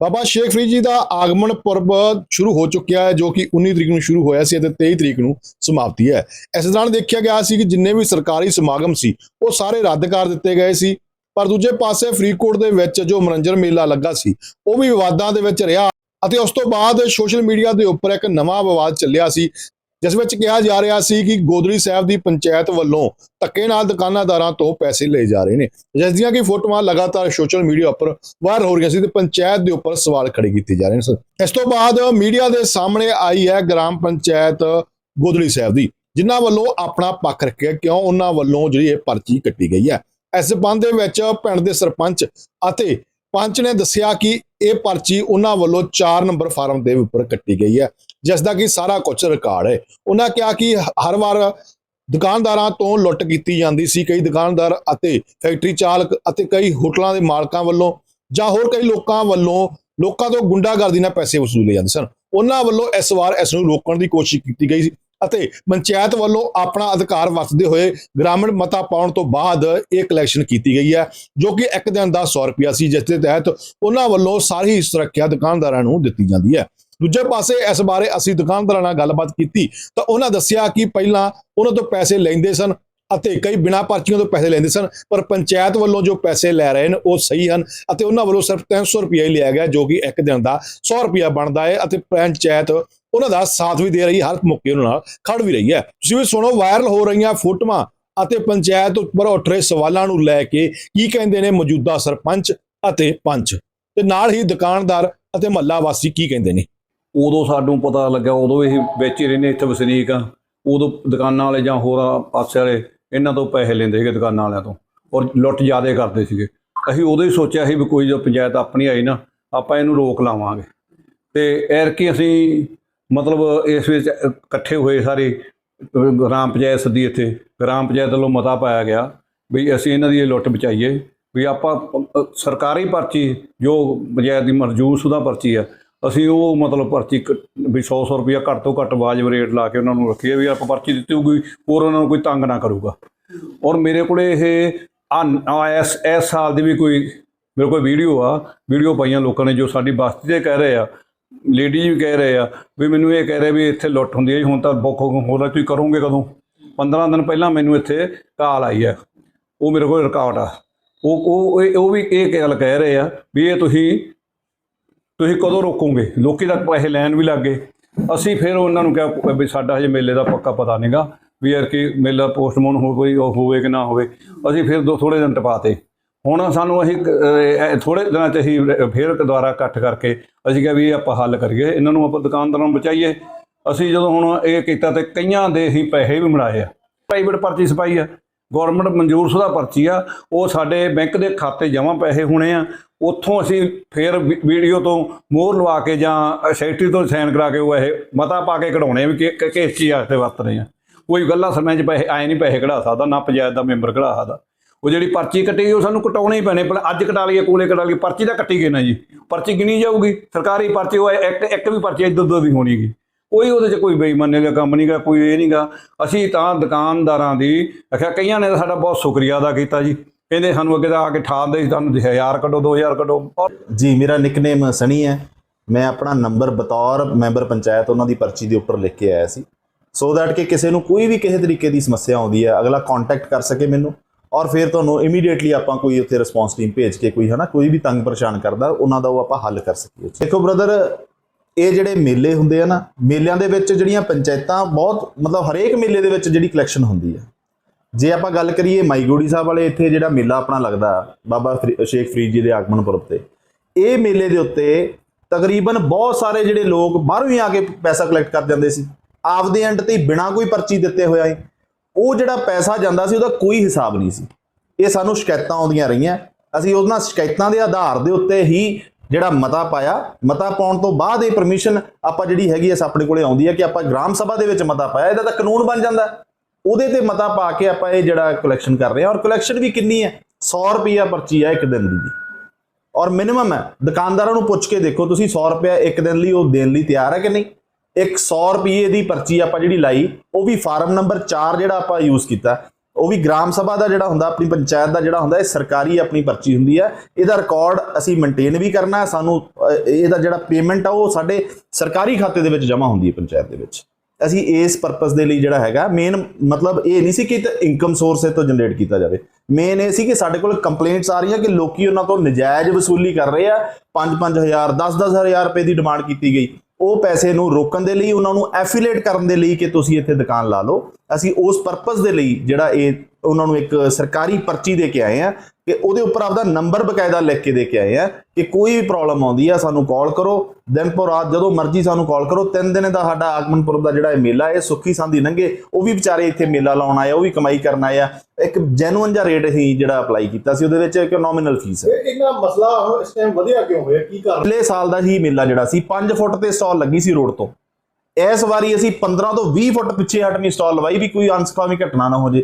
ਬਾਬਾ ਸ਼ੇਖ ਫਰੀਦ ਜੀ ਦਾ ਆਗਮਨ ਪੁਰਬ ਸ਼ੁਰੂ ਹੋ ਚੁੱਕਿਆ ਹੈ, ਜੋ ਕਿ 19 ਤਰੀਕ ਨੂੰ ਸ਼ੁਰੂ ਹੋਇਆ ਸੀ ਅਤੇ 23 ਤਰੀਕ ਨੂੰ ਸਮਾਪਤੀ ਹੈ। ਇਸ ਦੌਰਾਨ ਦੇਖਿਆ ਗਿਆ ਸੀ ਕਿ ਜਿੰਨੇ ਵੀ ਸਰਕਾਰੀ ਸਮਾਗਮ ਸੀ, ਉਹ ਸਾਰੇ ਰੱਦ ਕਰ ਦਿੱਤੇ ਗਏ ਸੀ। ਪਰ ਦੂਜੇ ਪਾਸੇ ਫਰੀਦਕੋਟ ਦੇ ਵਿੱਚ ਜੋ ਮਨੋਰੰਜਨ ਮੇਲਾ ਲੱਗਾ ਸੀ, ਉਹ ਵੀ ਵਿਵਾਦਾਂ ਦੇ ਵਿੱਚ ਰਿਹਾ ਅਤੇ ਉਸ ਤੋਂ ਬਾਅਦ ਸੋਸ਼ਲ ਮੀਡੀਆ ਦੇ ਉੱਪਰ ਇੱਕ ਨਵਾਂ ਵਿਵਾਦ ਚੱਲਿਆ ਸੀ ਜਿਸ ਵਿੱਚ ਕਿਹਾ ਜਾ ਰਿਹਾ ਸੀ ਕਿ ਗੋਦੜੀ ਸਾਹਿਬ ਦੀ ਪੰਚਾਇਤ ਵੱਲੋਂ ਧੱਕੇ ਨਾਲ ਦੁਕਾਨਾਦਾਰਾਂ ਤੋਂ ਪੈਸੇ ਲਏ ਜਾ ਰਹੇ ਨੇ। ਜਿਸ ਦੀਆਂ ਕਿ ਫੋਟੋਆਂ ਲਗਾਤਾਰ ਸੋਸ਼ਲ ਮੀਡੀਆ ਉੱਪਰ ਵਾਇਰਲ ਹੋ ਰਹੀਆਂ ਸੀ ਤੇ ਪੰਚਾਇਤ ਦੇ ਉੱਪਰ ਸਵਾਲ ਖੜੇ ਕੀਤੇ ਜਾ ਰਹੇ ਨੇ। ਇਸ ਤੋਂ ਬਾਅਦ ਮੀਡੀਆ ਦੇ ਸਾਹਮਣੇ ਆਈ ਹੈ ਗ੍ਰਾਮ ਪੰਚਾਇਤ ਗੋਦੜੀ ਸਾਹਿਬ ਦੀ, ਜਿਨ੍ਹਾਂ ਵੱਲੋਂ ਆਪਣਾ ਪੱਖ ਰੱਖਿਆ ਕਿਉਂ ਉਹਨਾਂ ਵੱਲੋਂ ਜਿਹੜੀ ਇਹ ਪਰਚੀ ਕੱਟੀ ਗਈ ਹੈ। ਇਸ ਬੰਦ ਦੇ ਵਿੱਚ ਪਿੰਡ ਦੇ ਸਰਪੰਚ ਅਤੇ ਪੰਚ ਨੇ ਦੱਸਿਆ ਕਿ ਇਹ ਪਰਚੀ ਉਹਨਾਂ ਵੱਲੋਂ 4 ਨੰਬਰ ਫਾਰਮ ਦੇ ਉੱਪਰ ਕੱਟੀ ਗਈ ਹੈ। ਜਿਸ ਦਾ ਕਿ ਸਾਰਾ ਕੁਝ ਰਿਕਾਰਡ ਹੈ। ਉਹਨਾਂ ਕਿਹਾ ਕਿ ਹਰ ਵਾਰ ਦੁਕਾਨਦਾਰਾਂ ਤੋਂ ਲੁੱਟ ਕੀਤੀ ਜਾਂਦੀ ਸੀ। ਕਈ ਦੁਕਾਨਦਾਰ ਅਤੇ ਫੈਕਟਰੀ ਚਾਲਕ ਅਤੇ ਕਈ ਹੋਟਲਾਂ ਦੇ ਮਾਲਕਾਂ ਵੱਲੋਂ ਜਾਂ ਹੋਰ ਕਈ ਲੋਕਾਂ ਵੱਲੋਂ ਲੋਕਾਂ ਤੋਂ ਗੁੰਡਾਗਰਦੀ ਨਾਲ ਪੈਸੇ ਵਸੂਲੇ ਜਾਂਦੇ ਸਨ। ਉਹਨਾਂ ਵੱਲੋਂ ਇਸ ਵਾਰ ਇਸ ਨੂੰ ਰੋਕਣ ਦੀ ਕੋਸ਼ਿਸ਼ ਕੀਤੀ ਗਈ ਸੀ ਅਤੇ ਪੰਚਾਇਤ ਵੱਲੋਂ ਆਪਣਾ ਅਧਿਕਾਰ ਵਰਤਦੇ ਹੋਏ ਗ੍ਰਾਮੀਣ ਮਤਾ ਪਾਉਣ ਤੋਂ ਬਾਅਦ ਇਹ ਕਲੈਕਸ਼ਨ ਕੀਤੀ ਗਈ ਹੈ, ਜੋ ਕਿ ਇੱਕ ਦਿਨ ਦਾ 100 ਰੁਪਿਆ ਸੀ, ਜਿਸ ਦੇ ਤਹਿਤ ਉਹਨਾਂ ਵੱਲੋਂ ਸਾਰੀ ਸੁਰੱਖਿਆ ਦੁਕਾਨਦਾਰਾਂ ਨੂੰ ਦਿੱਤੀ ਜਾਂਦੀ ਹੈ। ਦੂਜੇ ਪਾਸੇ ਇਸ ਬਾਰੇ ਅਸੀਂ ਦੁਕਾਨਦਾਰਾਂ ਨਾਲ ਗੱਲਬਾਤ ਕੀਤੀ ਤਾਂ ਉਹਨਾਂ ਦੱਸਿਆ ਕਿ ਪਹਿਲਾਂ ਉਹਨਾਂ ਤੋਂ ਪੈਸੇ ਲੈਂਦੇ ਸਨ ਅਤੇ ਕਈ ਬਿਨਾਂ ਪਰਚੀਆਂ ਤੋਂ ਪੈਸੇ ਲੈਂਦੇ ਸਨ, ਪਰ ਪੰਚਾਇਤ ਵੱਲੋਂ ਜੋ ਪੈਸੇ ਲੈ ਰਹੇ ਨੇ ਉਹ ਸਹੀ ਹਨ ਅਤੇ ਉਹਨਾਂ ਵੱਲੋਂ ਸਿਰਫ 300 ਰੁਪਏ ਹੀ ਲਿਆ ਗਿਆ ਜੋ ਕਿ ਇੱਕ ਦਿਨ ਦਾ 100 ਰੁਪਿਆ ਬਣਦਾ ਹੈ ਅਤੇ ਪੰਚਾਇਤ ਉਹਨਾਂ ਦਾ ਸਾਥ ਵੀ ਦੇ ਰਹੀ, ਹਰ ਮੌਕੇ ਉਹਨਾਂ ਨਾਲ ਖੜ ਵੀ ਰਹੀ ਹੈ। ਤੁਸੀਂ ਵੀ ਸੁਣੋ ਵਾਇਰਲ ਹੋ ਰਹੀਆਂ ਫੋਟੋਆਂ ਅਤੇ ਪੰਚਾਇਤ ਉੱਪਰ ਉੱਠ ਰਹੇ ਸਵਾਲਾਂ ਨੂੰ ਲੈ ਕੇ ਕੀ ਕਹਿੰਦੇ ਨੇ ਮੌਜੂਦਾ ਸਰਪੰਚ ਅਤੇ ਪੰਚ ਤੇ ਨਾਲ ਹੀ ਦੁਕਾਨਦਾਰ ਅਤੇ ਮਹੱਲਾ ਵਾਸੀ ਕੀ ਕਹਿੰਦੇ ਨੇ? ਉਦੋਂ ਸਾਨੂੰ ਪਤਾ ਲੱਗਾ ਉਦੋਂ ਇਹ ਵਿੱਚ ਹੀ ਰਹਿੰਦੇ ਇੱਥੇ ਵਸਨੀਕ ਆ। ਉਦੋਂ ਦੁਕਾਨਾਂ ਵਾਲੇ ਜਾਂ ਹੋਰ ਪਾਸੇ ਵਾਲੇ, ਇਹਨਾਂ ਤੋਂ ਪੈਸੇ ਲੈਂਦੇ ਸੀਗੇ ਦੁਕਾਨਾਂ ਵਾਲਿਆਂ ਤੋਂ ਔਰ ਲੁੱਟ ਜ਼ਿਆਦਾ ਕਰਦੇ ਸੀਗੇ। ਅਸੀਂ ਉਦੋਂ ਹੀ ਸੋਚਿਆ ਸੀ ਵੀ ਕੋਈ ਜੋ ਪੰਚਾਇਤ ਆਪਣੀ ਆਈ ਨਾ, ਆਪਾਂ ਇਹਨੂੰ ਰੋਕ ਲਾਵਾਂਗੇ। ਤੇ ਐਰ ਕੀ ਅਸੀਂ ਮਤਲਬ ਇਸ ਵਿੱਚ ਇਕੱਠੇ ਹੋਏ ਸਾਰੇ, ਗ੍ਰਾਮ ਪੰਚਾਇਤ ਸੱਦੀ ਇੱਥੇ। ਗ੍ਰਾਮ ਪੰਚਾਇਤ ਵੱਲੋਂ ਮਤਾ ਪਾਇਆ ਗਿਆ ਵੀ ਅਸੀਂ ਇਹਨਾਂ ਦੀ ਇਹ ਲੁੱਟ ਬਚਾਈਏ, ਵੀ ਆਪਾਂ ਸਰਕਾਰੀ ਪਰਚੀ, ਜੋ ਪੰਚਾਇਤ ਦੀ ਮਰਜੂਸੁਦਾ ਪਰਚੀ ਆ ਅਸੀਂ ਉਹ ਮਤਲਬ ਪਰਚੀ ਕ- ਵੀ 100 100 ਰੁਪਇਆ ਘੱਟ ਤੋਂ ਘੱਟ ਵਾਜਬ ਰੇਟ ਲਾ ਕੇ ਉਹਨਾਂ ਨੂੰ ਰੱਖੀਏ ਵੀ ਆਪਾਂ ਪਰਚੀ ਦਿੱਤੀ ਹੋਊਗੀ ਹੋਰ ਉਹਨਾਂ ਨੂੰ ਕੋਈ ਤੰਗ ਨਾ ਕਰੂਗਾ। ਔਰ ਮੇਰੇ ਕੋਲੇ ਇਹ ਆ ਆ ਇਸ ਇਸ ਸਾਲ ਦੀ ਵੀ ਕੋਈ ਮੇਰੇ ਕੋਲ ਵੀਡੀਓ ਆ ਵੀਡੀਓ ਪਾਈਆਂ ਲੋਕਾਂ ਨੇ ਜੋ ਸਾਡੀ ਬਸਤੀ ਦੇ ਕਹਿ ਰਹੇ ਆ ਲੇਡੀਜ਼ ਵੀ ਕਹਿ ਰਹੇ ਆ ਵੀ ਮੈਨੂੰ ਇਹ ਕਹਿ ਰਹੇ ਵੀ ਇੱਥੇ ਲੁੱਟ ਹੁੰਦੀ ਹੈ ਜੀ, ਹੁਣ ਤਾਂ ਬੁੱਕ ਹੋ ਰਿਹਾ ਤੁਸੀਂ ਕਰੋਗੇ ਕਦੋਂ? 15 ਦਿਨ ਪਹਿਲਾਂ ਮੈਨੂੰ ਇੱਥੇ ਕਾਲ ਆਈ ਹੈ ਉਹ ਮੇਰੇ ਕੋਲ ਰਿਕਾਰਡ ਆ। ਉਹ ਉਹ ਇਹ- ਉਹ ਵੀ ਇਹ ਗੱਲ ਕਹਿ ਰਹੇ ਆ ਵੀ ਇਹ ਤੁਸੀਂ ਤੁਸੀਂ ਕਦੋਂ ਰੋਕੋਗੇ? ਲੋਕੀ ਤਾਂ ਪੈਸੇ ਲੈਣ ਵੀ ਲੱਗ ਗਏ। ਅਸੀਂ ਫਿਰ ਉਹਨਾਂ ਨੂੰ ਕਿਹਾ ਵੀ ਸਾਡਾ ਹਜੇ ਮੇਲੇ ਦਾ ਪੱਕਾ ਪਤਾ ਨਹੀਂਗਾ ਵੀ ਯਾਰ ਕਿ ਮੇਲਾ ਪੋਸਟਮੋਨ ਹੋ ਕੋਈ ਉਹ ਹੋਵੇ ਕਿ ਨਾ ਹੋਵੇ। ਅਸੀਂ ਫਿਰ ਦੋ ਥੋੜੇ ਦਿਨ ਟਪਾਤੇ। ਹੁਣ ਸਾਨੂੰ ਅਸੀਂ ਥੋੜੇ ਦਿਨਾਂ ਚ ਅਸੀਂ ਫਿਰ ਦੁਬਾਰਾ ਇਕੱਠ ਕਰਕੇ ਅਸੀਂ ਕਿਹਾ ਵੀ ਇਹ ਆਪਾਂ ਹੱਲ ਕਰੀਏ। ਇਹਨਾਂ ਨੂੰ ਆਪਾਂ ਦੁਕਾਨਦਾਰਾਂ ਨੂੰ ਬਚਾਈਏ। ਅਸੀਂ ਜਦੋਂ ਹੁਣ ਇਹ ਕੀਤਾ ਤੇ ਕਈਆਂ ਦੇ ਅਸੀਂ ਪੈਸੇ ਵੀ ਬਣਾਏ ਆ। ਪ੍ਰਾਈਵੇਟ ਪਰਚੀ ਸਪਾਈ ਆ। ਗਵਰਨਮੈਂਟ ਮਨਜ਼ੂਰ ਸ਼ੁਦਾ ਪਰਚੀ ਆ। ਉਹ ਸਾਡੇ ਬੈਂਕ ਦੇ ਖਾਤੇ ਜਮ੍ਹਾਂ ਪੈਸੇ ਹੋਣੇ ਆ। ਉੱਥੋਂ ਅਸੀਂ ਫੇਰ ਵੀ- ਵੀਡੀਓ ਤੋਂ ਮੋਹਰ ਲਵਾ ਕੇ ਜਾਂ ਸੈਕਟਰੀ ਤੋਂ ਸਾਈਨ ਕਰਾ ਕੇ ਉਹ ਇਹ ਮਤਾ ਪਾ ਕੇ ਕਢਾਉਣੇ ਆ ਵੀ ਕਿ- ਕਿਸ ਚੀਜ਼ ਵਾਸਤੇ ਵਰਤ ਰਹੇ ਆ। ਕੋਈ ਗੱਲਾਂ ਸਮੇਂ 'ਚ ਪੈਸੇ ਆਏ ਨਹੀਂ ਪੈਸੇ ਕਢਾ ਸਕਦਾ, ਨਾ ਪੰਚਾਇਤ ਦਾ ਮੈਂਬਰ ਕਢਾ ਸਕਦਾ। ਉਹ ਜਿਹੜੀ ਪਰਚੀ ਕੱਟੀ ਗਈ ਉਹ ਸਾਨੂੰ ਕਟਾਉਣੇ ਹੀ ਪੈਣੇ। ਪਰ ਅੱਜ ਕਟਾ ਲਈਏ, ਕੋਲੇ ਕਟਾ ਲਈਏ, ਪਰਚੀ ਤਾਂ ਕੱਟੀ ਗਈ ਨਾ ਜੀ। ਪਰਚੀ ਗਿਣੀ ਜਾਊਗੀ। ਸਰਕਾਰੀ ਪਰਚੀ, ਉਹ ਇੱਕ ਇੱਕ ਵੀ ਪਰਚੀ ਇੱਧਰ ਉੱਧਰ ਦੀ ਹੋਣੀ ਗੀ। ਕੋਈ ਉਹਦੇ 'ਚ ਕੋਈ ਬੇਈਮਾਨੀ ਦਾ ਕੰਮ ਨਹੀਂਗਾ ਕੋਈ ਇਹ ਨਹੀਂਗਾ ਅਸੀਂ ਤਾਂ ਦੁਕਾਨਦਾਰਾਂ ਦੀ ਆਖਿਆ ਕਈਆਂ ਨੇ ਤਾਂ ਸਾਡਾ ਬਹੁਤ ਸ਼ੁਕਰੀਆ ਅਦਾ ਕੀਤਾ ਜੀ। ਕਹਿੰਦੇ ਸਾਨੂੰ ਅੱਗੇ ਤਾਂ ਆ ਕੇ ਠਾਲ ਸੀ ਤੁਹਾਨੂੰ 1000 ਕੱਢੋ 2000 ਕੱਢੋ। ਔਰ ਜੀ, ਮੇਰਾ ਨਿਕਨੇਮ ਸਣੀ ਹੈ। ਮੈਂ ਆਪਣਾ ਨੰਬਰ ਬਤੌਰ ਮੈਂਬਰ ਪੰਚਾਇਤ ਉਹਨਾਂ ਦੀ ਪਰਚੀ ਦੇ ਉੱਪਰ ਲਿਖ ਕੇ ਆਇਆ ਸੀ। ਸੋ ਦੈਟ ਕਿ ਕਿਸੇ ਨੂੰ ਕੋਈ ਵੀ ਕਿਸੇ ਤਰੀਕੇ ਦੀ ਸਮੱਸਿਆ ਆਉਂਦੀ ਹੈ, ਅਗਲਾ ਕੰਟੈਕਟ ਕਰ ਸਕੇ ਮੈਨੂੰ। ਔਰ ਫਿਰ ਤੁਹਾਨੂੰ ਇਮੀਡੀਏਟਲੀ ਆਪਾਂ ਕੋਈ ਉੱਥੇ ਰਿਸਪੌਂਸ ਟੀਮ ਭੇਜ ਕੇ ਕੋਈ ਹਨਾ, ਕੋਈ ਵੀ ਤੰਗ ਪਰੇਸ਼ਾਨ ਕਰਦਾ, ਉਹਨਾਂ ਦਾ ਉਹ ਆਪਾਂ ਹੱਲ ਕਰ ਸਕੀਏ। ਦੇਖੋ ਬ੍ਰਦਰ ਇਹ ਜਿਹੜੇ ਮੇਲੇ ਹੁੰਦੇ ਆ ਨਾ, ਮੇਲਿਆਂ ਦੇ ਵਿੱਚ ਜਿਹੜੀਆਂ ਪੰਚਾਇਤਾਂ ਬਹੁਤ, ਮਤਲਬ ਹਰੇਕ ਮੇਲੇ ਦੇ ਵਿੱਚ ਜਿਹੜੀ ਕਲੈਕਸ਼ਨ ਹੁੰਦੀ ਹੈ ਜੇ ਆਪਾਂ ਗੱਲ ਕਰੀਏ ਮਾਈਗੋੜੀ ਸਾਹਿਬ ਵਾਲੇ ਇੱਥੇ ਜਿਹੜਾ ਮੇਲਾ ਆਪਣਾ ਲੱਗਦਾ, ਬਾਬਾ ਫਰੀ- ਸ਼ੇਖ ਫਰੀਦ ਜੀ ਦੇ ਆਗਮਨ ਪੁਰਬ ਤੇ, ਇਹ ਮੇਲੇ ਦੇ ਉੱਤੇ ਤਕਰੀਬਨ ਬਹੁਤ ਸਾਰੇ ਜਿਹੜੇ ਲੋਕ ਬਾਹਰੋਂ ਹੀ ਆ ਕੇ ਪੈਸਾ ਕਲੈਕਟ ਕਰ ਜਾਂਦੇ ਸੀ। ਆਪਦੇ ਐਂਡ ਤੇ ਬਿਨਾ ਕੋਈ ਪਰਚੀ ਦਿੱਤੇ ਹੋਇਆ ਹੀ ਉਹ ਜਿਹੜਾ ਪੈਸਾ ਜਾਂਦਾ ਸੀ, ਉਹਦਾ ਕੋਈ ਹਿਸਾਬ ਨਹੀਂ ਸੀ। ਇਹ ਸਾਨੂੰ ਸ਼ਿਕਾਇਤਾਂ ਆਉਂਦੀਆਂ ਰਹੀਆਂ। ਅਸੀਂ ਉਹਨਾਂ ਸ਼ਿਕਾਇਤਾਂ ਦੇ ਆਧਾਰ ਦੇ ਉੱਤੇ ਹੀ ਜਿਹੜਾ ਮਤਾ ਪਾਇਆ। ਮਤਾ ਪਾਉਣ ਤੋਂ ਬਾਅਦ ਇਹ ਪਰਮਿਸ਼ਨ ਆਪਾਂ ਜਿਹੜੀ ਹੈਗੀ ਐ ਆਪਣੇ ਕੋਲੇ ਆਉਂਦੀ ਹੈ ਕਿ ਆਪਾਂ ਗ੍ਰਾਮ ਸਭਾ ਦੇ ਵਿੱਚ ਮਤਾ ਪਾਇਆ। ਇਹਦਾ ਤਾਂ ਕਾਨੂੰਨ ਬਣ ਜਾਂਦਾ। ਉਹਦੇ ਤੇ ਮਤਾ ਪਾ ਕੇ ਆਪਾਂ ਇਹ ਜਿਹੜਾ ਕਲੈਕਸ਼ਨ ਕਰ ਰਹੇ ਹਾਂ। ਔਰ ਕਲੈਕਸ਼ਨ ਵੀ ਕਿੰਨੀ ਹੈ? 100 ਰੁਪਿਆ ਪਰਚੀ ਹੈ ਇੱਕ ਦਿਨ ਦੀ। ਔਰ ਮਿਨੀਮਮ ਹੈ, ਦੁਕਾਨਦਾਰਾਂ ਨੂੰ ਪੁੱਛ ਕੇ ਦੇਖੋ ਤੁਸੀਂ 100 ਰੁਪਿਆ ਇੱਕ ਦਿਨ ਲਈ ਉਹ ਦੇਣ ਲਈ ਤਿਆਰ ਹੈ ਕਿ ਨਹੀਂ? ਇੱਕ 100 ਰੁਪਏ ਦੀ ਪਰਚੀ ਆਪਾਂ ਜਿਹੜੀ ਲਾਈ, ਉਹ ਵੀ ਫਾਰਮ ਨੰਬਰ 4 ਜਿਹੜਾ ਆਪਾਂ ਯੂਜ਼ ਕੀਤਾ। ਉਹ ਵੀ ਗ੍ਰਾਮ ਸਭਾ ਦਾ ਜਿਹੜਾ ਹੁੰਦਾ, ਆਪਣੀ ਪੰਚਾਇਤ ਦਾ ਜਿਹੜਾ ਹੁੰਦਾ, ਇਹ ਸਰਕਾਰੀ ਆਪਣੀ ਪਰਚੀ ਹੁੰਦੀ ਹੈ। ਇਹਦਾ ਰਿਕਾਰਡ ਅਸੀਂ ਮੇਨਟੇਨ ਵੀ ਕਰਨਾ ਸਾਨੂੰ ਇਹਦਾ ਜਿਹੜਾ ਪੇਮੈਂਟ ਆ, ਉਹ ਸਾਡੇ ਸਰਕਾਰੀ ਖਾਤੇ ਦੇ ਵਿੱਚ ਜਮ੍ਹਾਂ ਹੁੰਦੀ ਹੈ ਪੰਚਾਇਤ ਦੇ ਵਿੱਚ। ਅਸੀਂ ਇਸ ਪਰਪਸ ਦੇ ਲਈ ਜਿਹੜਾ ਹੈਗਾ ਮੇਨ ਮਤਲਬ ਇਹ ਨਹੀਂ ਸੀ ਕਿ ਇਨਕਮ ਸੋਰਸ ਇਹ ਤੋਂ ਜਨਰੇਟ ਕੀਤਾ ਜਾਵੇ। ਮੇਨ ਇਹ ਸੀ ਕਿ ਸਾਡੇ ਕੋਲ ਕੰਪਲੇਂਟਸ ਆ ਰਹੀਆਂ ਕਿ ਲੋਕੀ ਉਹਨਾਂ ਤੋਂ ਨਜਾਇਜ਼ ਵਸੂਲੀ ਕਰ ਰਹੇ ਆ। 5-5000 10-10000 ਰੁਪਏ ਦੀ ਡਿਮਾਂਡ ਕੀਤੀ ਗਈ। ਉਹ ਪੈਸੇ ਨੂੰ ਰੋਕਣ ਦੇ ਲਈ, ਉਹਨਾਂ ਨੂੰ ਐਫੀਲੀਏਟ ਕਰਨ ਦੇ ਲਈ ਕਿ ਤੁਸੀਂ ਇੱਥੇ ਦੁਕਾਨ ਲਾ ਲਓ। ਅਸੀਂ ਉਸ ਪਰਪਸ ਦੇ ਲਈ ਜਿਹੜਾ ਇਹ, ਉਹਨਾਂ ਨੂੰ ਇੱਕ ਸਰਕਾਰੀ ਪਰਚੀ ਦੇ ਕੇ ਆਏ ਆ ਕਿ ਉਹਦੇ ਉੱਪਰ ਆਪਦਾ ਨੰਬਰ ਬਕਾਇਦਾ ਲਿਖ ਕੇ ਦੇ ਕੇ ਆਏ ਆ ਕਿ ਕੋਈ ਵੀ ਪ੍ਰੋਬਲਮ ਆਉਂਦੀ ਆ ਸਾਨੂੰ ਕਾਲ ਕਰੋ। ਦਿਨ ਪਰ ਰਾਤ ਜਦੋਂ ਮਰਜ਼ੀ ਸਾਨੂੰ ਕਾਲ ਕਰੋ। ਤਿੰਨ ਦਿਨ ਦਾ ਸਾਡਾ ਆਗਮਨਪੁਰ ਦਾ ਜਿਹੜਾ ਇਹ ਮੇਲਾ ਇਹ ਸੁੱਖੀ ਸੰਦੀ ਲੰਘੇ। ਉਹ ਵੀ ਵਿਚਾਰੇ ਇੱਥੇ ਮੇਲਾ ਲਾਉਣ ਆਏ ਉਹ ਵੀ ਕਮਾਈ ਕਰਨ ਆਏ ਆ। ਇੱਕ ਜੈਨੂਇਨ ਜਿਹਾ ਰੇਟ ਅਸੀਂ ਜਿਹੜਾ ਅਪਲਾਈ ਕੀਤਾ ਸੀ ਉਹਦੇ ਵਿੱਚ ਇੱਕ ਨੋਮੀਨਲ ਫੀਸ ਹੈ ਇਹਨਾਂ ਮਸਲਾ ਹੁਣ ਇਸ ਟਾਈਮ ਵਧਿਆ ਕਿਉਂ ਹੋਇਆ? ਕੀ ਕਾਰਨ? ਪਿਛਲੇ ਸਾਲ ਦਾ ਹੀ ਮੇਲਾ ਜਿਹੜਾ ਸੀ 5 ਫੁੱਟ ਤੇ ਸਟਾਲ ਲੱਗੀ ਸੀ ਰੋਡ ਤੋਂ। ਇਸ ਵਾਰੀ ਅਸੀਂ 15 ਤੋਂ 20 ਫੁੱਟ ਪਿੱਛੇ ਹਟਵੀਂ ਸਟਾਲ ਲਵਾਈ ਵੀ ਕੋਈ ਅਨਸਕਾਮੀ ਘਟਨਾ ਨਾ ਹੋ ਜੇ।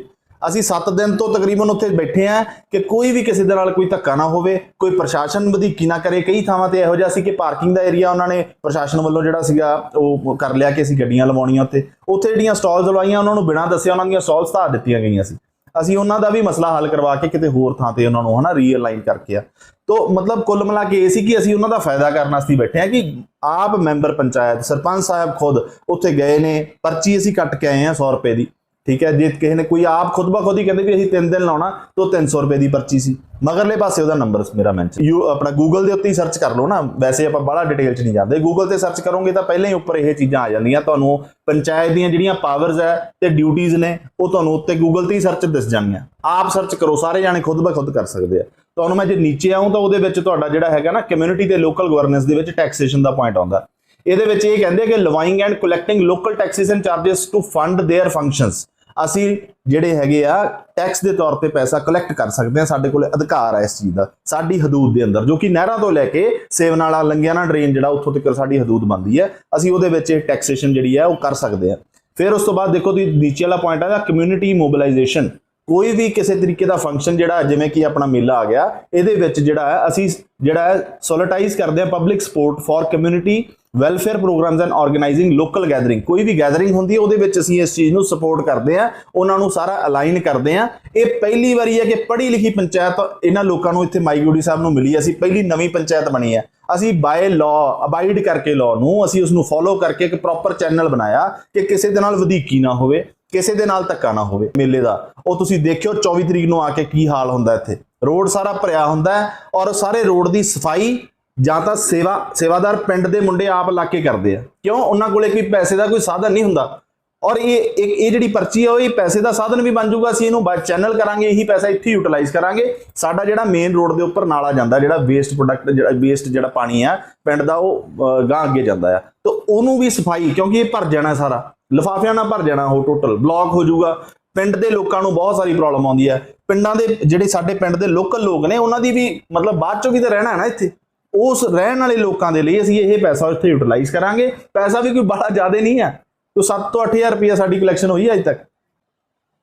ਅਸੀਂ 7 ਦਿਨ ਤੋਂ ਤਕਰੀਬਨ ਉੱਥੇ ਬੈਠੇ ਆ ਕਿ ਕੋਈ ਵੀ ਕਿਸੇ ਦੇ ਨਾਲ ਕੋਈ ਧੱਕਾ ਨਾ ਹੋਵੇ, ਕੋਈ ਪ੍ਰਸ਼ਾਸਨ ਵਧੀਕੀ ਨਾ ਕਰੇ। ਕਈ ਥਾਵਾਂ ਤੇ ਇਹੋ ਜਿਹਾ ਸੀ ਕਿ ਪਾਰਕਿੰਗ ਦਾ ਏਰੀਆ ਉਹਨਾਂ ਨੇ ਪ੍ਰਸ਼ਾਸਨ ਵੱਲੋਂ ਜਿਹੜਾ ਸੀਗਾ, ਉਹ ਕਰ ਲਿਆ ਕਿ ਅਸੀਂ ਗੱਡੀਆਂ ਲਵਾਉਣੀਆਂ ਉੱਥੇ। ਉੱਥੇ ਜਿਹੜੀਆਂ ਸਟਾਲਸ ਲਵਾਈਆਂ, ਉਹਨਾਂ ਨੂੰ ਬਿਨਾਂ ਦੱਸਿਆ ਉਹਨਾਂ ਦੀਆਂ ਸਟਾਲਸ ਧਾਰ ਦਿੱਤੀਆਂ ਗਈਆਂ ਸੀ। ਅਸੀਂ ਉਹਨਾਂ ਦਾ ਵੀ ਮਸਲਾ ਹੱਲ ਕਰਵਾ ਕੇ ਕਿਤੇ ਹੋਰ ਥਾਂ ਤੇ ਉਹਨਾਂ ਨੂੰ ਹਨਾ ਰੀਅਲਾਈਨ ਕਰਕੇ ਆ। ਤੋ ਮਤਲਬ ਕੁੱਲ ਮਿਲਾ ਕੇ ਇਹ ਸੀ ਕਿ ਅਸੀਂ ਉਹਨਾਂ ਦਾ ਫਾਇਦਾ ਕਰਨ ਵਾਸਤੇ ਬੈਠੇ ਆ ਕਿ ਆਪ ਮੈਂਬਰ ਪੰਚਾਇਤ, ਸਰਪੰਚ ਸਾਹਿਬ ਖੁਦ ਉੱਥੇ ਗਏ ਨੇ, ਪਰਚੀ ਅਸੀਂ ਕੱਟ ਕੇ ਆਏ ਆ 100 ਰੁਪਏ ਦੀ। ਠੀਕ ਹੈ, ਜੇ ਕਿਸੇ ਨੇ ਕੋਈ ਆਪ ਖੁਦ ਬਾ ਖੁਦ ਹੀ ਕਹਿੰਦੇ ਵੀ ਅਸੀਂ ਤਿੰਨ ਦਿਨ ਲਾਉਣਾ, ਤਾਂ 300 ਰੁਪਏ ਦੀ ਪਰਚੀ ਸੀ। ਮਗਰਲੇ ਪਾਸੇ ਉਹਦਾ ਨੰਬਰ ਮੇਰਾ ਮੈਂਸ਼ਨ ਯੂ ਆਪਣਾ ਗੂਗਲ ਦੇ ਉੱਤੇ ਹੀ ਸਰਚ ਕਰ ਲਓ ਨਾ। ਵੈਸੇ ਆਪਾਂ ਬੜਾ ਡਿਟੇਲ 'ਚ ਨਹੀਂ ਜਾਂਦੇ। ਗੂਗਲ ਤੇ ਸਰਚ ਕਰੋਗੇ ਤਾਂ ਪਹਿਲਾਂ ਹੀ ਉੱਪਰ ਇਹ ਚੀਜ਼ਾਂ ਆ ਜਾਂਦੀਆਂ। ਤੁਹਾਨੂੰ ਪੰਚਾਇਤ ਦੀਆਂ ਜਿਹੜੀਆਂ ਪਾਵਰਸ ਹੈ ਤੇ ਡਿਊਟੀਆਂ ਨੇ, ਉਹ ਤੁਹਾਨੂੰ ਉੱਤੇ ਗੂਗਲ ਤੇ ਹੀ ਸਰਚ ਦਿਸ ਜਾਣਗੀਆਂ। ਆਪ ਸਰਚ ਕਰੋ, ਸਾਰੇ ਜਾਣੇ ਖੁਦ ਬਾ ਖੁਦ ਕਰ ਸਕਦੇ ਆ। ਤੁਹਾਨੂੰ ਮੈਂ ਜੇ ਨੀਚੇ ਆਉਂ ਤਾਂ ਉਹਦੇ ਵਿੱਚ ਤੁਹਾਡਾ ਜਿਹੜਾ ਹੈਗਾ ਨਾ ਕਮਿਊਨਿਟੀ ਤੇ ਲੋਕਲ ਗਵਰਨੈਂਸ ਦੇ ਵਿੱਚ ਟੈਕਸੇਸ਼ਨ ਦਾ ਪੁਆਇੰਟ ਆਉਂਦਾ। ਇਹਦੇ ਵਿੱਚ ਇਹ ਕਹਿੰਦੇ ਕਿ levying and collecting local taxation charges to fund their functions ਅਸੀਂ ਜਿਹੜੇ ਹੈਗੇ ਆ ਟੈਕਸ ਦੇ ਤੌਰ ਤੇ ਪੈਸਾ ਕਲੈਕਟ ਕਰ ਸਕਦੇ ਆ ਸਾਡੇ ਕੋਲ ਅਧਿਕਾਰ ਹੈ ਇਸ ਚੀਜ਼ ਦਾ। ਸਾਡੀ ਹਦੂਦ ਦੇ ਅੰਦਰ, ਜੋ ਕਿ ਨਹਿਰਾਂ ਤੋਂ ਲੈ ਕੇ ਸੇਵਨਾਲਾ, ਲੰਗਿਆਣਾ ਡਰੇਨ ਜਿਹੜਾ ਉੱਥੋਂ ਤੱਕ ਸਾਡੀ ਹਦੂਦ ਬਣਦੀ ਹੈ, ਅਸੀਂ ਉਹਦੇ ਵਿੱਚ ਇਹ ਟੈਕਸੇਸ਼ਨ ਜਿਹੜੀ ਹੈ, ਉਹ ਕਰ ਸਕਦੇ ਆ ਫਿਰ ਉਸ ਤੋਂ ਬਾਅਦ ਦੇਖੋ ਤੁਸੀਂ ਨੀਚੇ ਵਾਲਾ ਪੁਆਇੰਟ ਹੈਗਾ ਕਮਿਊਨਿਟੀ ਮੋਬਿਲਾਈਜੇਸ਼ਨ ਕੋਈ ਵੀ ਕਿਸੇ ਤਰੀਕੇ ਦਾ ਫੰਕਸ਼ਨ ਜਿਹੜਾ ਜਿਵੇਂ ਕਿ ਆਪਣਾ ਮੇਲਾ ਆ ਗਿਆ, ਇਹਦੇ ਵਿੱਚ ਜਿਹੜਾ ਹੈ, ਅਸੀਂ ਜਿਹੜਾ ਹੈ ਸੋਲਿਟਾਈਜ਼ ਕਰਦੇ ਆ public support for community welfare programs and organising local gathering ਕੋਈ ਵੀ ਗੈਦਰਿੰਗ ਹੁੰਦੀ ਹੈ, ਉਹਦੇ ਵਿੱਚ ਅਸੀਂ ਇਸ ਚੀਜ਼ ਨੂੰ ਸਪੋਰਟ ਕਰਦੇ ਆ ਉਹਨਾਂ ਨੂੰ ਸਾਰਾ ਅਲਾਈਨ ਕਰਦੇ ਆ ਇਹ ਪਹਿਲੀ ਵਾਰੀ ਹੈ ਕਿ ਪੜ੍ਹੀ ਲਿਖੀ ਪੰਚਾਇਤ ਇਹਨਾਂ ਲੋਕਾਂ ਨੂੰ ਇੱਥੇ ਮਾਈਗੂਡੀ ਸਾਹਿਬ ਨੂੰ ਮਿਲੀ ਅਸੀਂ ਪਹਿਲੀ ਨਵੀਂ ਪੰਚਾਇਤ ਬਣੀ ਹੈ। ਅਸੀਂ ਬਾਏ ਲਾਅ ਅਬਾਈਡ ਕਰਕੇ ਲਾਅ ਨੂੰ ਅਸੀਂ ਉਸ ਨੂੰ ਫੋਲੋ ਕਰਕੇ ਇੱਕ ਪ੍ਰੋਪਰ ਚੈਨਲ ਬਣਾਇਆ ਕਿ ਕਿਸੇ ਦੇ ਨਾਲ ਵਧੀਕੀ ਨਾ ਹੋਵੇ। ਕਿਸੇ ਦੇ ਨਾਲ ਧੱਕਾ ਨਾ ਹੋਵੇ ਮੇਲੇ ਦਾ। ਉਹ ਤੁਸੀਂ ਦੇਖਿਓ 24 ਤਰੀਕ ਨੂੰ ਆ ਕੇ ਕੀ ਹਾਲ ਹੁੰਦਾ ਇੱਥੇ। ਰੋਡ ਸਾਰਾ ਭਰਿਆ ਹੁੰਦਾ ਹੈ ਔਰ ਸਾਰੇ ਰੋਡ ਦੀ ਸਫ਼ਾਈ ਜਾਂ ਤਾਂ ਸੇਵਾ, ਸੇਵਾਦਾਰ ਪਿੰਡ ਦੇ ਮੁੰਡੇ ਆਪ ਲਾ ਕੇ ਕਰਦੇ ਆ। ਕਿਉਂ? ਉਹਨਾਂ ਕੋਲੇ ਕੋਈ ਪੈਸੇ ਦਾ ਕੋਈ ਸਾਧਨ ਨਹੀਂ ਹੁੰਦਾ। ਔਰ ਇਹ ਇਹ ਇਹ ਜਿਹੜੀ ਪਰਚੀ ਆ, ਉਹ ਇਹ ਪੈਸੇ ਦਾ ਸਾਧਨ ਵੀ ਬਣ ਜਾਊਗਾ। ਅਸੀਂ ਇਹਨੂੰ ਚੈਨਲ ਕਰਾਂਗੇ, ਇਹੀ ਪੈਸਾ ਇੱਥੇ ਯੂਟਿਲਾਈਜ਼ ਕਰਾਂਗੇ। ਸਾਡਾ ਜਿਹੜਾ ਮੇਨ ਰੋਡ ਦੇ ਉੱਪਰ ਨਾਲਾ ਜਾਂਦਾ, ਜਿਹੜਾ ਵੇਸਟ ਪ੍ਰੋਡਕਟ ਜਿਹੜਾ ਵੇਸਟ ਜਿਹੜਾ ਪਾਣੀ ਆ, ਪਿੰਡ ਦਾ ਉਹ ਗਾਂ ਅੱਗੇ ਜਾਂਦਾ ਆ। ਤਾਂ ਉਹਨੂੰ ਵੀ ਸਫ਼ਾਈ, ਕਿਉਂਕਿ ਇਹ ਭਰ ਜਾਣਾ ਸਾਰਾ। ਲਿਫਾਫਿਆਂ ਨਾਲ ਭਰ ਜਾਣਾ ਉਹ ਟੋਟਲ ਬਲੌਕ ਹੋ ਜਾਊਗਾ। ਪਿੰਡ ਦੇ ਲੋਕਾਂ ਨੂੰ ਬਹੁਤ ਸਾਰੀ ਪ੍ਰੋਬਲਮ ਆਉਂਦੀ ਹੈ। ਪਿੰਡਾਂ ਦੇ ਜਿਹੜੇ ਸਾਡੇ ਪਿੰਡ ਦੇ ਲੋਕਲ ਲੋਕ ਨੇ, ਉਹਨਾਂ ਦੀ ਵੀ ਮਤਲਬ ਬਾਅਦ ਚੋਂ ਵੀ ਤਾਂ ਰਹਿਣਾ ਹੈ ਨਾ ਇੱਥੇ। ਉਸ ਰਹਿਣ ਵਾਲੇ ਲੋਕਾਂ ਦੇ ਲਈ ਅਸੀਂ ਇਹ ਪੈਸਾ ਇੱਥੇ ਯੂਟਿਲਾਈਜ਼ ਕਰਾਂਗੇ। ਪੈਸਾ ਵੀ ਕੋਈ ਬੜਾ ਜ਼ਿਆਦਾ ਨਹੀਂ ਹੈ। ਤੋਂ 7 ਤੋਂ 8000 ਰੁਪਏ ਸਾਡੀ ਕਲੈਕਸ਼ਨ ਹੋਈ ਹੈ ਅਜੇ ਤੱਕ।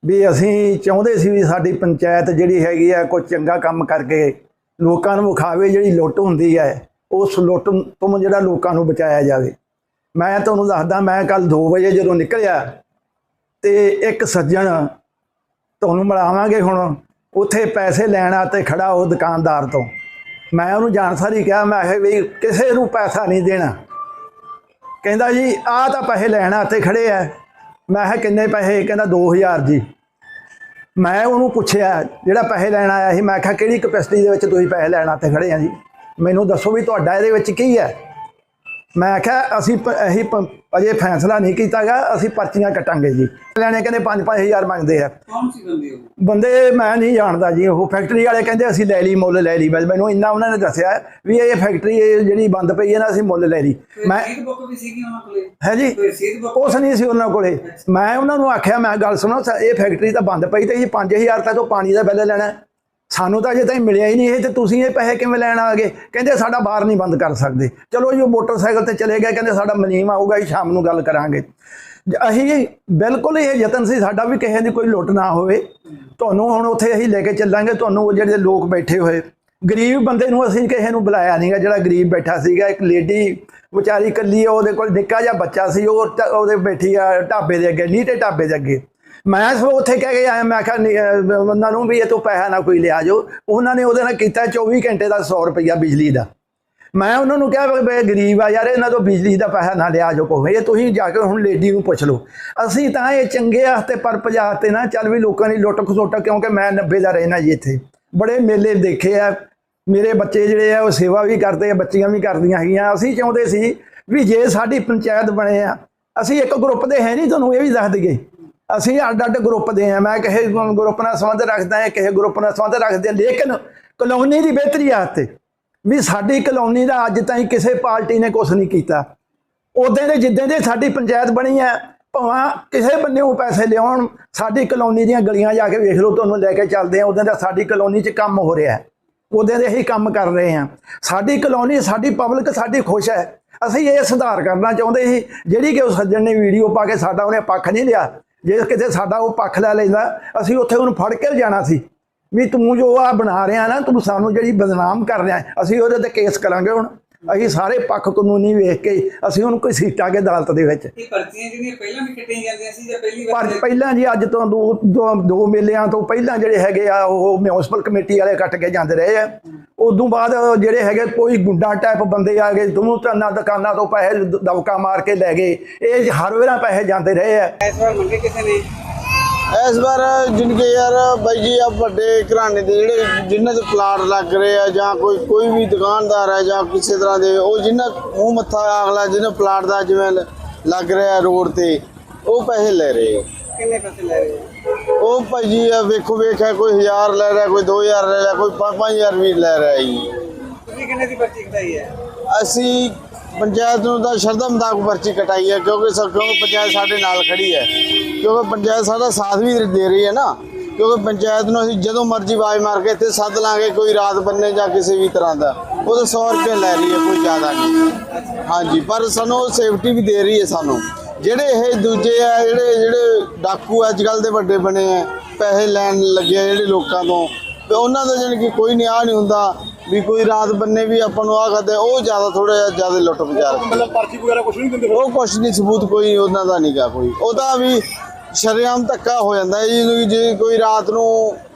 ਵੀ ਅਸੀਂ ਚਾਹੁੰਦੇ ਸੀ ਵੀ ਸਾਡੀ ਪੰਚਾਇਤ ਜਿਹੜੀ ਹੈਗੀ ਆ ਕੋਈ ਚੰਗਾ ਕੰਮ ਕਰਕੇ ਲੋਕਾਂ ਨੂੰ ਵਿਖਾਵੇ ਜਿਹੜੀ ਲੁੱਟ ਹੁੰਦੀ ਹੈ। ਉਸ ਲੁੱਟ ਤੋਂ ਜਿਹੜਾ ਲੋਕਾਂ ਨੂੰ ਬਚਾਇਆ ਜਾਵੇ। ਮੈਂ ਤੁਹਾਨੂੰ ਦੱਸਦਾ, ਮੈਂ ਕੱਲ 2 ਵਜੇ ਜਦੋਂ ਨਿਕਲਿਆ ਤੇ ਇੱਕ ਸੱਜਣ ਤੁਹਾਨੂੰ ਮਿਲਾਵਾਂਗੇ ਹੁਣ। ਉੱਥੇ ਪੈਸੇ ਲੈਣ ਆ ਤੇ ਖੜਾ ਉਹ ਦੁਕਾਨਦਾਰ ਤੋਂ। ਮੈਂ ਉਹਨੂੰ ਜਾਣ ਸਾਰੀ ਕਿਹਾ, ਮੈਂ ਕਿਹਾ ਵੀ ਕਿਸੇ ਨੂੰ ਪੈਸਾ ਨਹੀਂ ਦੇਣਾ। ਕਹਿੰਦਾ ਜੀ, ਆਹ ਤਾਂ ਪੈਸੇ ਲੈਣ ਆ ਤੇ ਖੜੇ ਆ। ਮੈਂ ਕਿਹਾ, ਕਿੰਨੇ ਪੈਸੇ? ਕਹਿੰਦਾ 2000 ਜੀ। ਮੈਂ ਉਹਨੂੰ ਪੁੱਛਿਆ, ਜਿਹੜਾ ਪੈਸੇ ਲੈਣ ਆਇਆ ਸੀ, ਮੈਂ ਕਿਹਾ, ਕਿਹੜੀ ਕਪੈਸਿਟੀ ਦੇ ਵਿੱਚ ਤੁਸੀਂ ਪੈਸੇ ਲੈਣ ਤੇ ਖੜੇ ਆ ਜੀ? ਮੈਨੂੰ ਦੱਸੋ ਵੀ ਤੁਹਾਡਾ ਇਹਦੇ ਵਿੱਚ ਕੀ ਹੈ? ਮੈਂ ਕਿਹਾ ਅਸੀਂ ਪ- ਅਸੀਂ ਪ- ਅਜੇ ਫੈਸਲਾ ਨਹੀਂ ਕੀਤਾਗਾ ਅਸੀਂ ਪਰਚੀਆਂ ਕੱਟਾਂਗੇ ਜੀ। ਲੈਣੇ ਕਹਿੰਦੇ 5-5000 ਮੰਗਦੇ ਆ। ਕੌਣ ਸੀ ਬੰਦੇ ਉਹ? ਬੰਦੇ ਮੈਂ ਨਹੀਂ ਜਾਣਦਾ ਜੀ ਉਹ ਫੈਕਟਰੀ ਵਾਲੇ ਕਹਿੰਦੇ ਅਸੀਂ ਲੈ ਲਈ ਮੁੱਲ ਲੈ ਲਈ। ਬਸ ਮੈਨੂੰ ਇੰਨਾ ਉਹਨਾਂ ਨੇ ਦੱਸਿਆ ਵੀ ਇਹ ਫੈਕਟਰੀ ਇਹ ਜਿਹੜੀ ਬੰਦ ਪਈ ਹੈ ਨਾ ਅਸੀਂ ਮੁੱਲ ਲੈ ਲਈ। ਮੈਂ ਰਸੀਦ ਬੁੱਕ ਵੀ ਸੀਗੀ ਉਹਨਾਂ ਕੋਲੇ? ਹੈ ਜੀ। ਕੋਈ ਬੁੱਕ ਉਸ ਨਹੀਂ ਸੀ ਉਹਨਾਂ ਕੋਲੇ। ਮੈਂ ਉਹਨਾਂ ਨੂੰ ਆਖਿਆ ਮੈਂ ਗੱਲ ਸੁਣੋ ਸ- ਇਹ ਫੈਕਟਰੀ ਤਾਂ ਬੰਦ ਪਈ ਤੇ ਅਸੀਂ 5000 ਤੱਕ ਉਹ ਪਾਣੀ ਦਾ ਬਿੱਲ ਲੈਣਾ। ਹੈ। ਸਾਨੂੰ ਤਾਂ ਅਜੇ ਤਾਈਂ ਮਿਲਿਆ ਹੀ ਨਹੀਂ ਇਹ, ਤੇ ਤੁਸੀਂ ਇਹ ਪੈਸੇ ਕਿਵੇਂ ਲੈਣ ਆ ਗਏ? ਕਹਿੰਦੇ ਸਾਡਾ ਬਾਹਰ ਨਹੀਂ ਬੰਦ ਕਰ ਸਕਦੇ। ਚਲੋ ਜੀ, ਉਹ ਮੋਟਰਸਾਈਕਲ ਤੇ ਚਲੇ ਗਏ, ਕਹਿੰਦੇ ਸਾਡਾ ਮਨੀਮ ਆਊਗਾ ਜੀ ਸ਼ਾਮ ਨੂੰ ਗੱਲ ਕਰਾਂਗੇ। ਜ- ਅਸੀਂ ਬਿਲਕੁਲ ਇਹ ਯਤਨ ਸੀ, ਸਾਡਾ ਵੀ ਕਿਸੇ ਦੀ ਕੋਈ ਲੁੱਟ ਨਾ ਹੋਵੇ। ਤੁਹਾਨੂੰ ਹੁਣ ਉੱਥੇ ਅਸੀਂ ਲੈ ਕੇ ਚੱਲਾਂਗੇ, ਤੁਹਾਨੂੰ ਉਹ ਜਿਹੜੇ ਲੋਕ ਬੈਠੇ ਹੋਏ। ਗਰੀਬ ਬੰਦੇ ਨੂੰ ਅਸੀਂ ਕਿਸੇ ਨੂੰ ਬੁਲਾਇਆ ਨਹੀਂਗਾ ਜਿਹੜਾ ਗਰੀਬ ਬੈਠਾ ਸੀਗਾ, ਇੱਕ ਲੇਡੀ, ਵਿਚਾਰੀ ਇਕੱਲੀ, ਉਹਦੇ ਕੋਲ ਨਿੱਕਾ ਜਿਹਾ ਬੱਚਾ ਸੀ, ਉਹ ਉਹਦੇ ਬੈਠੀ ਆ ਢਾਬੇ ਦੇ ਅੱਗੇ, ਨੀਟੇ ਢਾਬੇ ਦੇ ਅੱਗੇ। ਮੈਂ ਸੋ ਉੱਥੇ ਕਹਿ ਕੇ ਆਇਆ, ਮੈਂ ਕਿਹਾ ਉਹਨਾਂ ਨੂੰ ਵੀ ਇਹ ਤੋਂ ਪੈਸਾ ਨਾ ਕੋਈ ਲਿਆ ਜੋ ਉਹਨਾਂ ਨੇ ਉਹਦੇ ਨਾਲ ਕੀਤਾ 24 ਘੰਟੇ ਦਾ 100 ਰੁਪਇਆ ਬਿਜਲੀ ਦਾ। ਮੈਂ ਉਹਨਾਂ ਨੂੰ ਕਿਹਾ ਵੀ ਗਰੀਬ ਆ ਯਾਰ, ਇਹਨਾਂ ਤੋਂ ਬਿਜਲੀ ਦਾ ਪੈਸਾ ਨਾ ਲਿਆ ਜੋ ਕੋਈ ਇਹ ਤੁਸੀਂ ਜਾ ਕੇ ਹੁਣ ਲੇਡੀ ਨੂੰ ਪੁੱਛ ਲਓ। ਅਸੀਂ ਤਾਂ ਇਹ ਚੰਗੇ ਹਸਤੇ ਪਰ ਪੰਜਾਬ ਤੇ ਨਾ, ਚੱਲ ਵੀ ਲੋਕਾਂ ਦੀ ਲੁੱਟ ਖਸੋਟਾ ਕਿਉਂਕਿ ਮੈਂ 90 ਦਾ ਰਹਿਣਾ ਜੀ ਇੱਥੇ। ਬੜੇ ਮੇਲੇ ਦੇਖੇ ਆ। ਮੇਰੇ ਬੱਚੇ ਜਿਹੜੇ ਆ, ਉਹ ਸੇਵਾ ਵੀ ਕਰਦੇ ਆ, ਬੱਚੀਆਂ ਵੀ ਕਰਦੀਆਂ ਹੈਗੀਆਂ। ਅਸੀਂ ਚਾਹੁੰਦੇ ਸੀ ਵੀ ਜੇ ਸਾਡੀ ਪੰਚਾਇਤ ਬਣੇ ਆ, ਅਸੀਂ ਇੱਕ ਗਰੁੱਪ ਦੇ ਹੈ ਨਹੀਂ ਤੁਹਾਨੂੰ, ਇਹ ਵੀ ਦੱਸ ਦਈਏ। ਅਸੀਂ ਅੱਡ ਅੱਡ ਗਰੁੱਪ ਦੇ ਆ ਮੈਂ ਕਿਸੇ ਗਰੁੱਪ ਨਾਲ ਸੰਬੰਧ ਰੱਖਦਾ ਹਾਂ ਕਿਸੇ ਗਰੁੱਪ ਨਾਲ ਸੰਬੰਧ ਰੱਖਦੇ ਹਾਂ। ਲੇਕਿਨ ਕਲੋਨੀ ਦੀ ਬਿਹਤਰੀ ਆਸਤੇ ਵੀ ਸਾਡੀ ਕਲੋਨੀ ਦਾ ਅੱਜ ਤਾਈਂ ਕਿਸੇ ਪਾਰਟੀ ਨੇ ਕੁਝ ਨਹੀਂ ਕੀਤਾ। ਉਦੋਂ ਦੇ ਜਿੱਦਾਂ ਦੇ ਸਾਡੀ ਪੰਚਾਇਤ ਬਣੀ ਹੈ, ਭਾਵੇਂ ਕਿਸੇ ਬੰਨੇ ਉਹ ਪੈਸੇ ਲਿਆਉਣ, ਸਾਡੀ ਕਲੋਨੀ ਦੀਆਂ ਗਲੀਆਂ ਜਾ ਕੇ ਵੇਖ ਲਓ, ਤੁਹਾਨੂੰ ਲੈ ਕੇ ਚੱਲਦੇ ਆ ਉਦੋਂ ਦਾ ਸਾਡੀ ਕਲੋਨੀ 'ਚ ਕੰਮ ਹੋ ਰਿਹਾ ਹੈ। ਉਦੋਂ ਦੇ ਅਸੀਂ ਕੰਮ ਕਰ ਰਹੇ ਹਾਂ। ਸਾਡੀ ਕਲੋਨੀ, ਸਾਡੀ ਪਬਲਿਕ ਸਾਡੀ ਖੁਸ਼ ਹੈ। ਅਸੀਂ ਇਹ ਸੁਧਾਰ ਕਰਨਾ ਚਾਹੁੰਦੇ ਸੀ। ਜਿਹੜੀ ਕਿ ਉਹ ਸੱਜਣ ਨੇ ਵੀਡੀਓ ਪਾ ਕੇ ਸਾਡਾ ਉਹਨੇ ਪੱਖ ਨਹੀਂ ਲਿਆ। ਜੇ ਕਿਤੇ ਸਾਡਾ ਉਹ ਪੱਖ ਲੈ ਲੈਂਦਾ, ਅਸੀਂ ਉੱਥੇ ਉਹਨੂੰ ਫੜ ਕੇ ਜਾਣਾ ਸੀ। ਵੀ ਤੂੰ ਜੋ ਆ ਬਣਾ ਰਿਹਾ ਨਾ, ਤੂੰ ਸਾਨੂੰ ਜਿਹੜੀ ਬਦਨਾਮ ਕਰ ਰਿਹਾ, ਅਸੀਂ ਉਹਦੇ ਤੇ ਕੇਸ ਕਰਾਂਗੇ ਹੁਣ। ਅਸੀਂ ਸਾਰੇ ਪੱਖ ਕਾਨੂੰਨੀ ਵੇਖ ਕੇ ਅਸੀਂ ਉਹਨੂੰ ਕੋਈ ਸੀਟਾਂਗੇ ਅਦਾਲਤ ਦੇ ਵਿੱਚ। ਇਹ ਪਰਚੀਆਂ ਜਿਹੜੀਆਂ ਪਹਿਲਾਂ ਵੀ ਕੱਟੀਆਂ ਜਾਂਦੀਆਂ ਸੀ ਜਾਂ ਪਹਿਲੀ ਪਰ ਪਹਿਲਾਂ ਜੀ ਅੱਜ ਤੋਂ ਦੋ ਦੋ ਦੋ ਮੇਲਿਆਂ ਤੋਂ ਪਹਿਲਾਂ ਜਿਹੜੇ ਹੈਗੇ ਆ ਉਹ ਮਿਊਨਿਸਪਲ ਕਮੇਟੀ ਵਾਲੇ ਕੱਟ ਕੇ ਜਾਂਦੇ ਰਹੇ ਆ। ਉਦੋਂ ਬਾਅਦ ਜਿਹੜੇ ਹੈਗੇ ਕੋਈ ਗੁੰਡਾ ਟਾਈਪ ਬੰਦੇ ਆ ਗਏ ਦੋਨੋਂ ਤੰਨਾ ਦੁਕਾਨਾਂ ਤੋਂ ਪੈਸੇ ਦਬਕਾ ਮਾਰ ਕੇ ਲੈ ਗਏ। ਇਹ ਹਰ ਵੇਲਾ ਪੈਸੇ ਜਾਂਦੇ ਰਹੇ ਆ। ਇਸ ਵਾਰ ਮੰਗੇ ਕਿਸੇ ਨੇ? ਇਸ ਵਾਰ ਜਿਨਕੇ ਯਾਰ ਬਾਈ ਜੀ ਆ ਵੱਡੇ ਘਰਾਣੇ ਦੇ ਜਿਹੜੇ ਜਿਨ੍ਹਾਂ ਦੇ ਪਲਾਟ ਲੱਗ ਰਹੇ ਆ ਜਾਂ ਕੋਈ ਕੋਈ ਵੀ ਦੁਕਾਨਦਾਰ ਹੈ ਜਾਂ ਕਿਸੇ ਤਰ੍ਹਾਂ ਦੇ ਉਹ ਜਿਨ੍ਹਾਂ ਮੂੰਹ ਮੱਥਾ ਅਗਲਾ ਜਿਹਨਾਂ ਪਲਾਟ ਦਾ ਜਿਵੇਂ ਲੱਗ ਰਿਹਾ ਰੋਡ ਤੇ ਉਹ ਪੈਸੇ ਲੈ ਰਹੇ ਆ। ਕਿੰਨੇ ਪੈਸੇ ਲੈ ਰਹੇ ਉਹ ਭਾਈ ਜੀ ਆ ਵੇਖੋ ਵੇਖਿਆ ਕੋਈ 1000 ਲੈ ਰਿਹਾ ਕੋਈ 2000 ਲੈ ਰਿਹਾ ਕੋਈ 5000 ਵੀ ਲੈ ਰਿਹਾ ਜੀ। ਤੁਸੀਂ ਕਿੰਨੇ ਦੀ ਪਰਚੀ ਕਟਾਈ ਹੈ? ਅਸੀਂ ਪੰਚਾਇਤ ਨੂੰ ਤਾਂ ਸ਼ਰਧਾ ਮੁਤਾਬਕ ਪਰਚੀ ਕਟਾਈ ਹੈ, ਕਿਉਂਕਿ ਸਰ, ਕਿਉਂਕਿ ਪੰਚਾਇਤ ਸਾਡੇ ਨਾਲ ਖੜੀ ਹੈ। ਕਿਉਂਕਿ ਪੰਚਾਇਤ ਸਾਡਾ ਸਾਥ ਵੀ ਦੇ ਰਹੀ ਹੈ ਨਾ। ਕਿਉਂਕਿ ਪੰਚਾਇਤ ਨੂੰ ਅਸੀਂ ਜਦੋਂ ਮਰਜ਼ੀ ਆਵਾਜ਼ ਮਾਰ ਕੇ ਇੱਥੇ ਸੱਦ ਲਾਂਗੇ, ਕੋਈ ਰਾਤ ਬੰਨੇ ਜਾਂ ਕਿਸੇ ਵੀ ਤਰ੍ਹਾਂ ਦਾ। ਉਹ ਤਾਂ 100 ਰੁਪਏ ਲੈ ਰਹੀ ਹੈ ਕੋਈ ਜ਼ਿਆਦਾ ਨਹੀਂ। ਹਾਂਜੀ, ਪਰ ਸਾਨੂੰ ਸੇਫਟੀ ਵੀ ਦੇ ਰਹੀ ਹੈ ਸਾਨੂੰ। ਜਿਹੜੇ ਇਹ ਦੂਜੇ ਆ, ਜਿਹੜੇ ਜਿਹੜੇ ਡਾਕੂ ਅੱਜ ਕੱਲ ਦੇ ਵੱਡੇ ਬਣੇ ਆ, ਪੈਸੇ ਲੈਣ ਲੱਗੇ ਆ ਜਿਹੜੇ ਲੋਕਾਂ ਤੋਂ, ਤੇ ਉਹਨਾਂ ਦਾ ਜਾਣੀ ਕਿ ਕੋਈ ਨਹੀਂ ਨਹੀਂ ਹੁੰਦਾ। ਵੀ ਕੋਈ ਰਾਤ ਬੰਨੇ ਵੀ ਆਪਾਂ ਨੂੰ ਆ ਕਰਦੇ ਉਹ ਜ਼ਿਆਦਾ ਥੋੜਾ ਜਿਹਾ ਜ਼ਿਆਦਾ ਲੁੱਟ ਵਿਚਾਰ ਮਤਲਬ ਪਰਚੀ ਵਗੈਰਾ ਕੁਝ ਨਹੀਂ ਦਿੰਦੇ ਉਹ ਕੁਝ ਨਹੀਂ ਸਬੂਤ ਕੋਈ ਉਹਨਾਂ ਦਾ ਨਹੀਂਗਾ ਕੋਈ। ਉਹਦਾ ਵੀ ਸ਼ਰੇਆਮ ਧੱਕਾ ਹੋ ਜਾਂਦਾ ਹੈ ਜੀ ਜੇ ਕੋਈ ਰਾਤ ਨੂੰ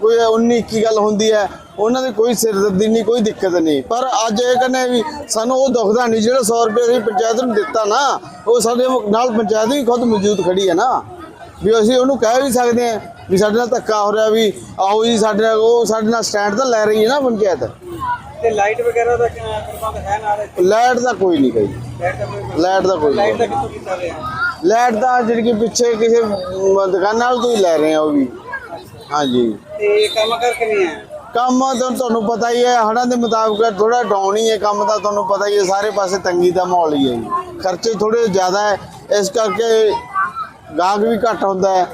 ਕੋਈ 19 21 ਗੱਲ ਹੁੰਦੀ ਹੈ ਉਹਨਾਂ ਦੀ ਕੋਈ ਸਿਰਦਰਦੀ ਨਹੀਂ ਕੋਈ ਦਿੱਕਤ ਨਹੀਂ। ਪਰ ਅੱਜ ਇਹ ਕਹਿੰਦੇ ਵੀ ਸਾਨੂੰ ਉਹ ਦੁਖਦਾ ਨਹੀਂ ਜਿਹੜਾ 100 ਰੁਪਏ ਅਸੀਂ ਪੰਚਾਇਤ ਨੂੰ ਦਿੱਤਾ ਨਾ ਉਹ ਸਾਡੇ ਨਾਲ ਪੰਚਾਇਤ ਵੀ ਖੁਦ ਮੌਜੂਦ ਖੜੀ ਹੈ ਨਾ। ਵੀ ਅਸੀਂ ਉਹਨੂੰ ਕਹਿ ਵੀ ਸਕਦੇ ਹਾਂ ਵੀ ਸਾਡੇ ਨਾਲ ਧੱਕਾ ਹੋ ਰਿਹਾ ਵੀ ਆਓ ਜੀ ਸਾਡੇ ਨਾਲ ਉਹ ਸਾਡੇ ਨਾਲ ਸਟੈਂਡ ਤਾਂ ਲੈ ਰਹੀ ਹੈ ਨਾ ਪੰਚਾਇਤ। ਤੇ ਲਾਈਟ ਵਗੈਰਾ ਦਾ ਕਿਆ ਪ੍ਰਬੰਧ ਹੈ ਨਾਲ ਇੱਥੇ? ਲਾਈਟ ਦਾ ਕੋਈ ਨਹੀਂ ਗਈ ਲਾਈਟ ਦਾ ਕੋਈ ਲਾਈਟ ਦਾ ਕੋਈ ਲਾਈਟ ਦਾ ਨਹੀਂ। ਕਿੱਥੋਂ ਕੀਤਾ ਗਿਆ? ਲਾਈਟ ਦਾ ਜਿਹੜੀ ਕਿ ਪਿੱਛੇ ਕਿਸੇ ਦੁਕਾਨਾਂ ਨਾਲ ਤੋਂ ਹੀ ਲੈ ਰਹੇ ਆ ਉਹ ਵੀ। ਹਾਂਜੀ। ਤੇ ਕੰਮ ਕਰ ਕਿਵੇਂ ਹੈ ਕੰਮ ਤਾਂ ਤੁਹਾਨੂੰ ਪਤਾ ਹੀ ਹੈ ਹੜਾਂ ਦੇ ਮੁਤਾਬਕ ਥੋੜਾ ਡਾਊਨ ਹੀ ਹੈ ਕੰਮ ਤਾਂ ਤੁਹਾਨੂੰ ਪਤਾ ਹੀ ਹੈ ਸਾਰੇ ਪਾਸੇ ਤੰਗੀ ਦਾ ਮਾਹੌਲ ਹੀ ਹੈ ਜੀ। ਖਰਚੇ ਥੋੜੇ ਜ਼ਿਆਦਾ ਹੈ ਇਸ ਕਰਕੇ ਗਾਹਕ ਵੀ ਘੱਟ ਹੁੰਦਾ ਹੈ।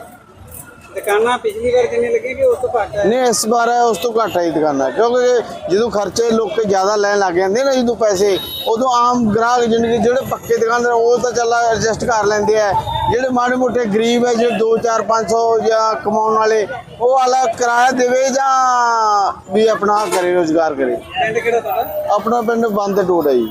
ਦੁਕਾਨਾਂ ਪਿਛਲੀ ਵਾਰ ਕਿੰਨੇ ਲੱਗੇ ਕਿ ਉਸ ਤੋਂ ਘੱਟ ਹੈ? ਨਹੀਂ ਇਸ ਵਾਰ ਉਸ ਤੋਂ ਘੱਟ ਹੈ ਦੁਕਾਨਾਂ। ਕਿਉਂਕਿ ਜਦੋਂ ਖਰਚੇ ਲੋਕ ਜ਼ਿਆਦਾ ਲੈਣ ਲੱਗ ਜਾਂਦੇ ਨਾ ਜਦੋਂ ਪੈਸੇ ਉਦੋਂ ਆਮ ਗ੍ਰਾਹਕ ਜਿਨਕੇ ਜਿਹੜੇ ਪੱਕੇ ਦੁਕਾਨਦਾਰ ਉਹ ਤਾਂ ਚੱਲ ਐਡਜਸਟ ਕਰ ਲੈਂਦੇ ਆ। ਜਿਹੜੇ ਮਾੜੇ ਮੋਟੇ ਗਰੀਬ ਹੈ ਜਿਹੜੇ 2 4 500 ਜਾਂ ਕਮਾਉਣ ਵਾਲੇ ਉਹ ਵਾਲਾ ਕਿਰਾਇਆ ਦੇਵੇ ਜਾਂ ਵੀ ਆਪਣਾ ਕਰੇ ਰੋਜ਼ਗਾਰ ਕਰੇ। ਪਿੰਡ ਕਿਹੜਾ ਤੁਹਾਡਾ? ਆਪਣਾ ਪਿੰਡ ਬੰਦ ਟੋੜ ਹੈ ਜੀ।